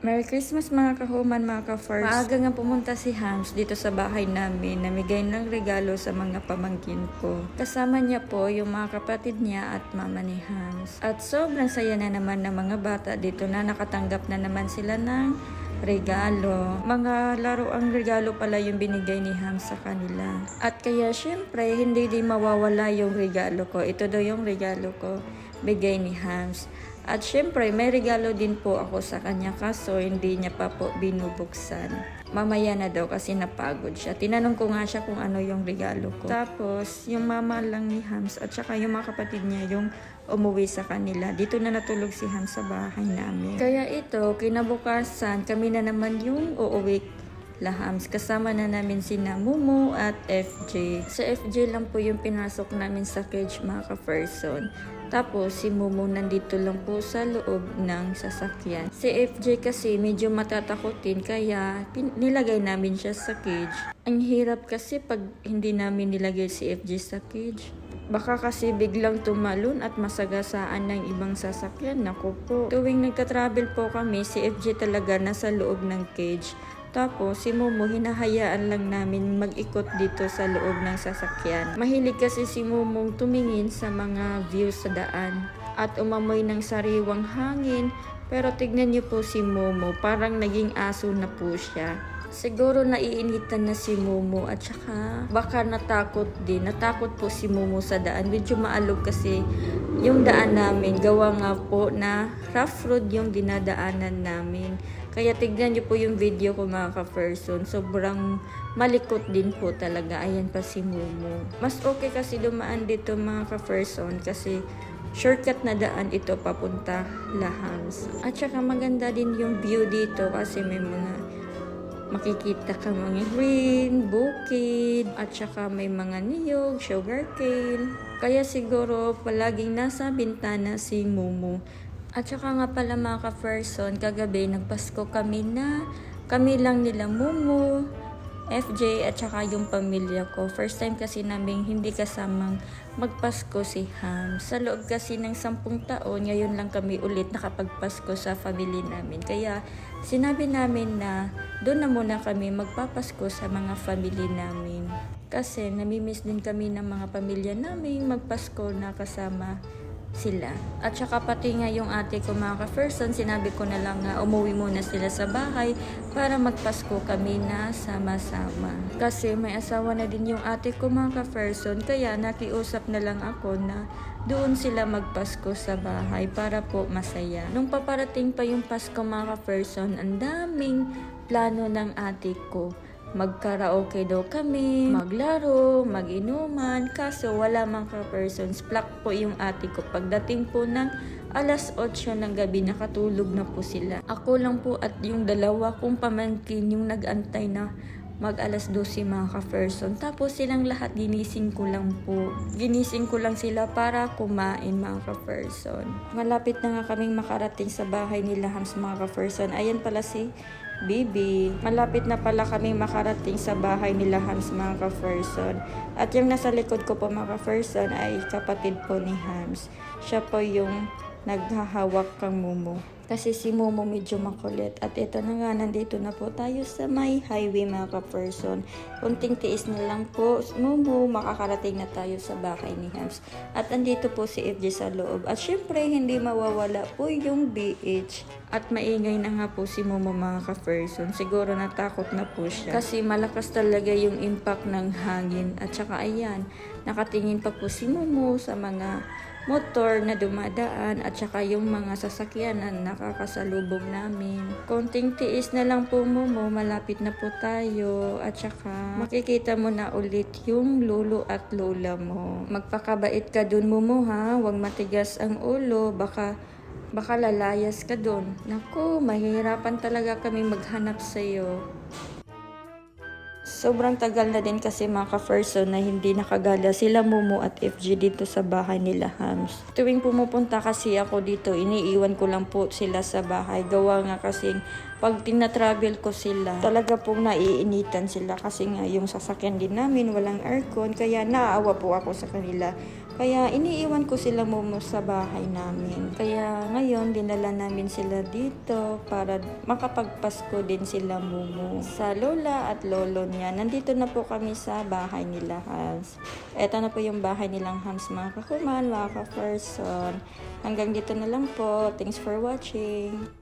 Merry Christmas mga kahuman, mga ka-first. Maaga nga pumunta si Hams dito sa bahay namin. Namigay ng regalo sa mga pamangkin ko. Kasama niya po yung mga kapatid niya at mama ni Hams. At sobrang saya na naman ng mga bata dito na nakatanggap na naman sila ng regalo. Mga laro ang regalo pala yung binigay ni Ham sa kanila. At kaya syempre, hindi din mawawala yung regalo ko. Ito daw yung regalo ko, bigay ni Hams. At syempre, may regalo din po ako sa kanya kaso hindi niya pa po binubuksan. Mamaya na daw kasi napagod siya. Tinanong ko nga siya kung ano yung regalo ko. Tapos, yung mama lang ni Hams at saka yung mga kapatid niya yung umuwi sa kanila. Dito na natulog si Hams sa bahay namin. Kaya ito, kinabukasan, kami na naman yung uuwi Lahams. Kasama na namin sina Mumu at FJ. Sa FJ lang po yung pinasok namin sa cage mga ka-person. Tapos si Mumu nandito lang po sa loob ng sasakyan. Si FJ kasi medyo matatakotin kaya nilagay namin siya sa cage. Ang hirap kasi pag hindi namin nilagay si FJ sa cage. Baka kasi biglang tumalon at masagasaan ng ibang sasakyan. Naku po. Tuwing nagka-travel po kami, si FJ talaga nasa loob ng cage. Tapos, si Momo, hinahayaan lang namin mag-ikot dito sa loob ng sasakyan. Mahilig kasi si Momo tumingin sa mga views sa daan at umamoy ng sariwang hangin. Pero tignan niyo po si Momo, parang naging aso na po siya. Siguro naiinitan na si Momo at saka baka natakot din. Natakot po si Momo sa daan. Medyo maalog kasi yung daan namin. Gawa nga po na rough road yung dinadaanan namin. Kaya tignan niyo po yung video ko mga ka-person. Sobrang malikot din po talaga. Ayan pa si Momo. Mas okay kasi dumaan dito mga ka-person kasi shortcut na daan ito papunta Lahams. At saka maganda din yung view dito kasi may mga makikita ka mga green, bukid, at saka may mga niyog, sugarcane. Kaya siguro palaging nasa bintana si Mumu. At saka nga pala mga ka-person, kagabi nagpasko kami na kami lang nila Mumu, FJ at saka yung pamilya ko. First time kasi namin hindi kasamang magpasko si Ham. Sa loob kasi ng sampung taon, ngayon lang kami ulit nakapagpasko sa family namin. Kaya sinabi namin na doon na muna kami magpapasko sa mga family namin. Kasi namimiss din kami ng mga pamilya namin magpasko na kasama sila. At saka pati nga yung ate ko mga ka-person, sinabi ko na lang nga umuwi muna sila sa bahay para magpasko kami na sama-sama. Kasi may asawa na din yung ate ko mga ka-person, kaya nakiusap na lang ako na doon sila magpasko sa bahay para po masaya. Nung paparating pa yung Pasko mga ka-person, ang daming plano ng ate ko magkaraoke daw kami, maglaro, maginuman, kaso wala mang ka-persons. Plak po yung ate ko. Pagdating po ng alas 8 ng gabi, nakatulog na po sila. Ako lang po at yung dalawa kong pamangkin yung nag-antay na mag alas 12 mga ka-person. Tapos silang lahat ginising ko lang po. Ginising ko lang sila para kumain mga ka-person. Malapit na nga kaming makarating sa bahay nila Hams mga ka-person. Ayan pala si Bibi. Malapit na pala kaming makarating sa bahay nila Hams mga ka-person. At yung nasa likod ko po mga ka-person ay kapatid po ni Hams. Siya po yung naghahawak kang Mumu. Kasi si Momo medyo makulit. At ito na nga, nandito na po tayo sa may highway mga ka-person. Kunting tiis na lang po. Momo, makakarating na tayo sa bahay ni Hams. At andito po si FJ sa loob. At syempre, hindi mawawala po yung BH. At maingay na nga po si Momo mga ka-person. Siguro natakot na po siya. Kasi malakas talaga yung impact ng hangin. At saka ayan, nakatingin pa po si Momo sa mga motor na dumadaan at saka yung mga sasakyan na nakakasalubong namin. Konting tiis na lang po mo malapit na po tayo at saka makikita mo na ulit yung lolo at lola mo. Magpakabait ka dun mo ha, huwag matigas ang ulo, baka baka lalayas ka dun. Naku, mahirapan talaga kami maghanap sa'yo. Sobrang tagal na din kasi mga ka-person na hindi nakagala sila Momo at FG dito sa bahay nila Hams. Tuwing pumupunta kasi ako dito, iniiwan ko lang po sila sa bahay. Gawa nga kasing pag tinatravel ko sila, talaga pong naiinitan sila kasi nga yung sasakyan din namin walang aircon kaya naaawa po ako sa kanila. Kaya iniiwan ko sila Momo sa bahay namin. Kaya ngayon dinala namin sila dito para makapagpasko din sila Momo sa lola at lolo niya. Nandito na po kami sa bahay nila Hans. Ito na po yung bahay nilang Hans mga kakuman, mga ka-person. Hanggang dito na lang po. Thanks for watching.